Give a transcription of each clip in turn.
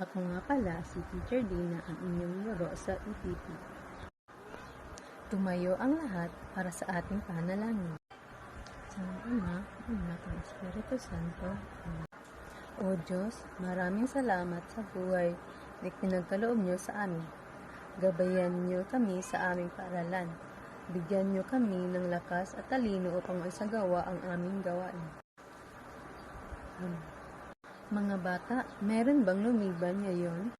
Ako nga pala si Teacher Dina ang inyong guro sa EPP. Tumayo ang lahat para sa ating panalangin. Sa Ama, Anak, at Espiritu Santo. O Diyos, maraming salamat sa buhay na pinagkaloob niyo sa amin. Gabayan niyo kami sa aming paaralan. Bigyan niyo kami ng lakas at talino upang maisagawa ang aming gawain. Amen. Mga bata, meron bang lumiban ngayon?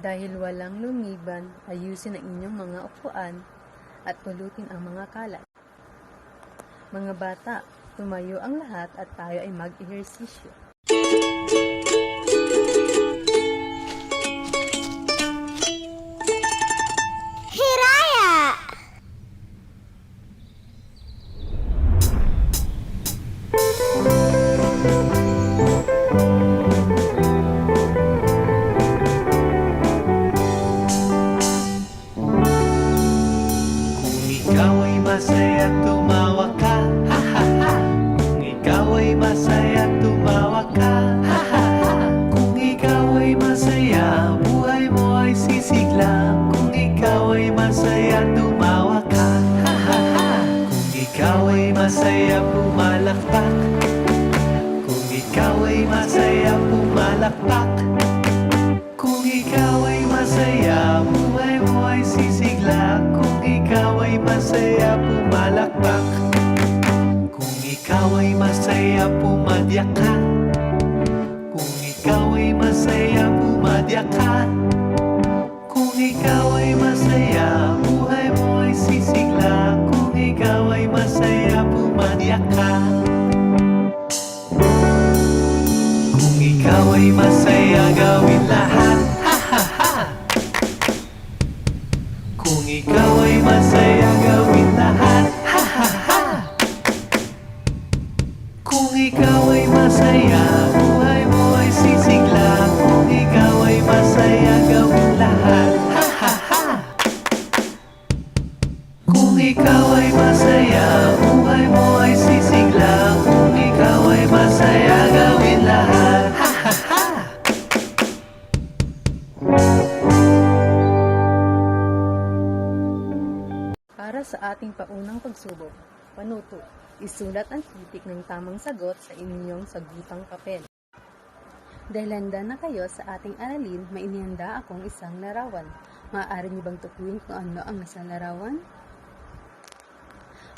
Dahil walang lumiban, ayusin ang inyong mga upuan at pulutin ang mga kalat. Mga bata, tumayo ang lahat at tayo ay mag-ehersisyo. Tumawa ka. Kung ikaw ay masaya, buhay mo ay sisigla. Kung ikaw ay masaya, tumawa ka. Kung ikaw ay masaya, pumalakpak. Kung ikaw ay masaya, pumalakpak. Kung ikaw ay masaya, buhay mo ay sisigla. Kung ikaw ay masaya, pumalakpak. Kung ikaw ay masaya, pumadyak ka masaya, pumadyak ka. Kung ikaw ay masaya, buhay mo ay sisigla. Kung ikaw ay masaya, pumadyak ka. Kung ikaw ay masaya, gawin lahat. Ha ha ha. Kung ikaw ay masaya, gawin lahat. Ha ha ha. Kung ikaw ay masaya, sa ating paunang pagsubok, panuto, isulat ang titik ng tamang sagot sa inyong sagutang papel. Dahil handa na kayo sa ating aralin, may inihanda akong isang larawan. Maaari niyo bang tukuyin kung ano ang nasa larawan?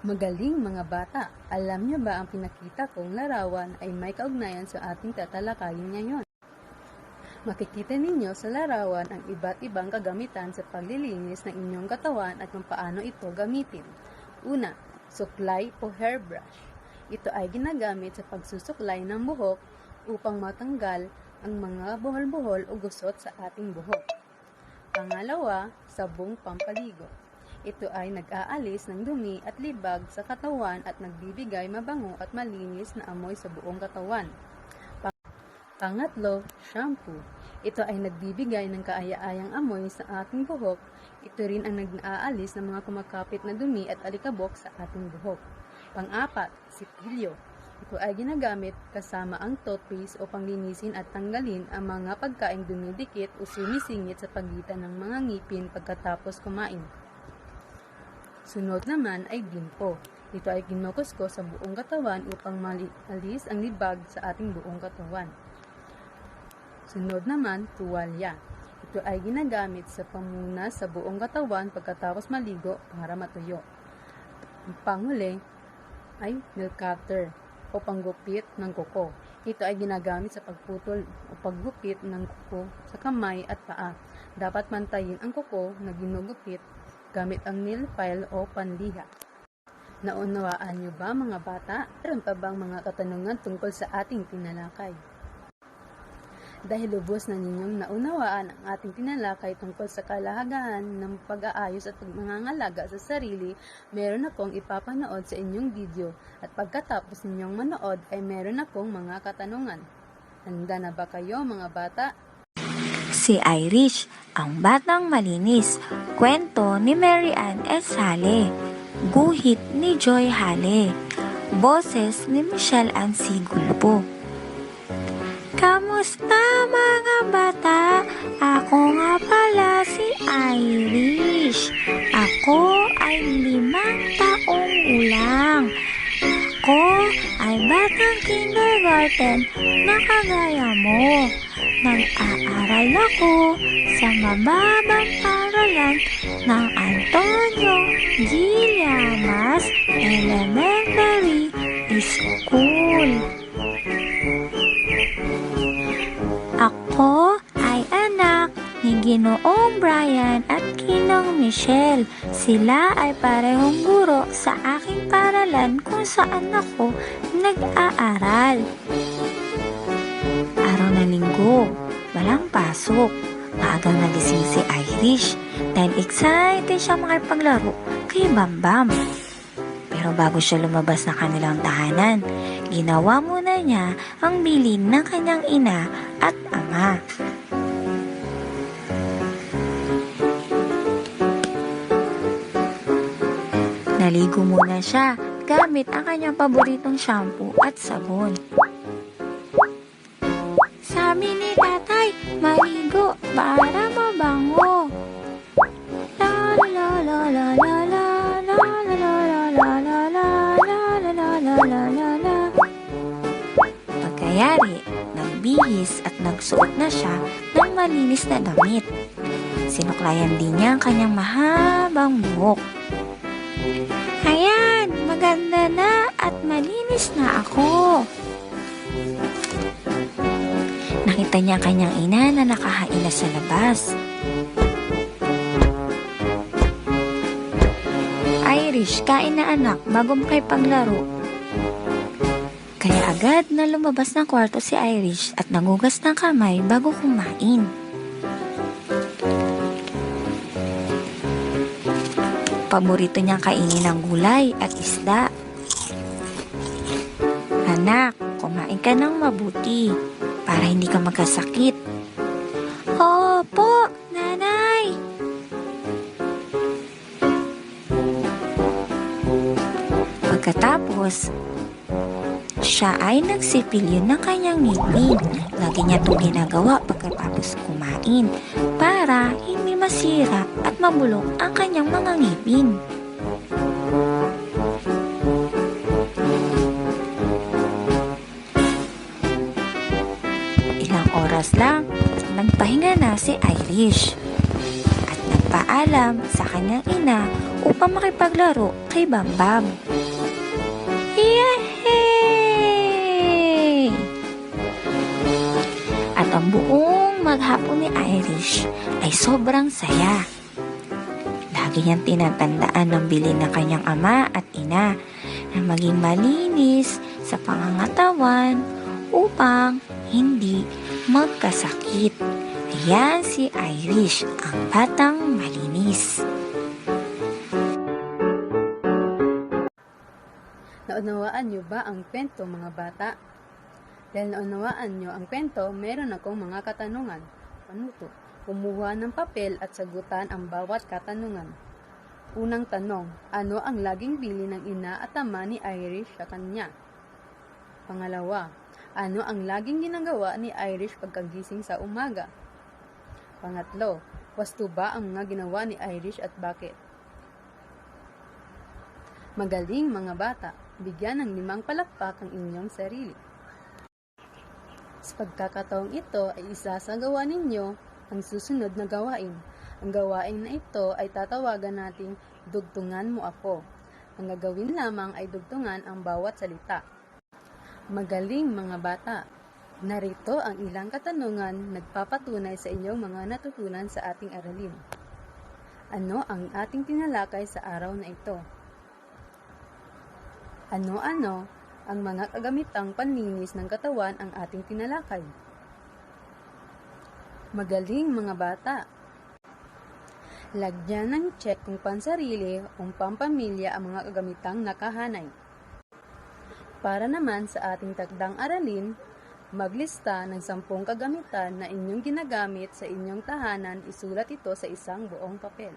Magaling mga bata, alam niyo ba ang pinakita kong larawan ay may kaugnayan sa ating tatalakayin ngayon? Makikita ninyo sa larawan ang iba't ibang kagamitan sa paglilinis ng inyong katawan at kung paano ito gamitin. Una, suklay o hairbrush. Ito ay ginagamit sa pagsusuklay ng buhok upang matanggal ang mga buhol-buhol o gusot sa ating buhok. Pangalawa, sabong pampaligo. Ito ay nag-aalis ng dumi at libag sa katawan at nagbibigay mabango at malinis na amoy sa buong katawan. Pangatlo, shampoo. Ito ay nagbibigay ng kaaya-ayang amoy sa ating buhok. Ito rin ang nag-aalis ng mga kumakapit na dumi at alikabok sa ating buhok. Pang-apat, sipilyo. Ito ay ginagamit kasama ang toothpaste o panglinisin at tanggalin ang mga pagkaing dumidikit o sumisingit sa pagitan ng mga ngipin pagkatapos kumain. Sunod naman ay bimpo. Ito ay kinukusko sa buong katawan upang malis ang libag sa ating buong katawan. Sunod naman, tuwalya. Ito ay ginagamit sa pamuna sa buong katawan pagkatapos maligo para matuyo. Ang panghuli ay milk cutter o panggupit ng kuko. Ito ay ginagamit sa pagputol o paggupit ng kuko sa kamay at paa. Dapat mantayin ang kuko na ginugupit gamit ang nail file o panliha. Naunawaan niyo ba mga bata? Meron pa bang mga katanungan tungkol sa ating tinalakay? Dahil lubos na ninyong naunawaan ang ating tinalakay tungkol sa kalahagahan ng pag-aayos at pagmangangalaga sa sarili, meron akong ipapanood sa inyong video at pagkatapos ninyong manood ay meron akong mga katanungan. Handa na ba kayo mga bata? Si Irish, ang batang malinis. Kwento ni Mary Ann S. Hale. Guhit ni Joy Hale. Boses ni Michelle Ann C. Gulpo. Kamusta bata? Ako nga pala si Irish. Ako ay limang taong gulang. Ako ay batang kindergarten na kagaya mo. Nag-aaral ako sa mababang paaralan ng Antonio G. Llamas Elementary School. Ako ay anak ni Ginoong Brian at Ginong Michelle. Sila ay parehong guro sa aking paralan kung saan ako nag-aaral. Araw na linggo, walang pasok. Maagang nagising si Irish dahil excited siya makipaglaro kay Bambam. Pero bago siya lumabas ng kanilang tahanan, ginawa muna niya ang bilin ng kanyang ina at ama. Naligo muna siya gamit ang kanyang paboritong shampoo at sabon. Sabi ni tatay, maligo para mabango. La la la la la la la la la la la la la la la la la la Pagkayari, nagbihis at nagsuot na siya ng malinis na damit. Sinuklayan din niya ang kanyang mahabang buhok. Ayan, maganda na at malinis na ako. Nakita niya ang kanyang ina na nakahain na sa labas. Irish, kain na anak bago paglaro. Kaya agad na lumabas ng kwarto si Irish at nagugas ng kamay bago kumain. Paborito niyang kainin ng gulay at isda. Anak, kumain ka ng mabuti para hindi ka magkasakit. Opo, nanay. Pagkatapos, siya ay nagsipilyo ng kanyang ngipin. Lagi niya itong ginagawa pagkatapos kumain para hindi masira at mabulok ang kanyang mga ngipin. Ilang oras lang, nagpahinga na si Irish at nagpaalam sa kanyang ina upang makipaglaro kay Bambam. Yehey! At ang buong maghapon ni Irish ay sobrang saya. Lagi niyang tinatandaan ng bilin ng kanyang ama at ina na maging malinis sa pangangatawan upang hindi magkasakit. Ayan si Irish, ang batang malinis. Naunawaan niyo ba ang kwento mga bata? Dahil naunawaan niyo ang kwento, meron akong mga katanungan. Panuto, kumuha ng papel at sagutan ang bawat katanungan. Unang tanong, ano ang laging bili ng ina at ama ni Irish sa kanya? Pangalawa, ano ang laging ginagawa ni Irish pagkagising sa umaga? Pangatlo, wasto ba ang mga ginawa ni Irish at bakit? Magaling mga bata, bigyan ng limang palakpak ang inyong sarili. Sa pagkakataong ito ay isasagawa ninyo ang susunod na gawain. Ang gawain na ito ay tatawagan nating dugtungan mo ako. Ang gagawin lamang ay dugtungan ang bawat salita. Magaling mga bata, narito ang ilang katanungan nagpapatunay sa inyong mga natutunan sa ating aralin. Ano ang ating tinalakay sa araw na ito? Ano-ano ang mga kagamitang panlinis ng katawan ang ating tinalakay? Magaling mga bata! Lagyan ng check kung pansarili o pampamilya ang mga kagamitang nakahanay. Para naman sa ating takdang aralin, maglista ng sampung kagamitan na inyong ginagamit sa inyong tahanan, isulat ito sa isang buong papel.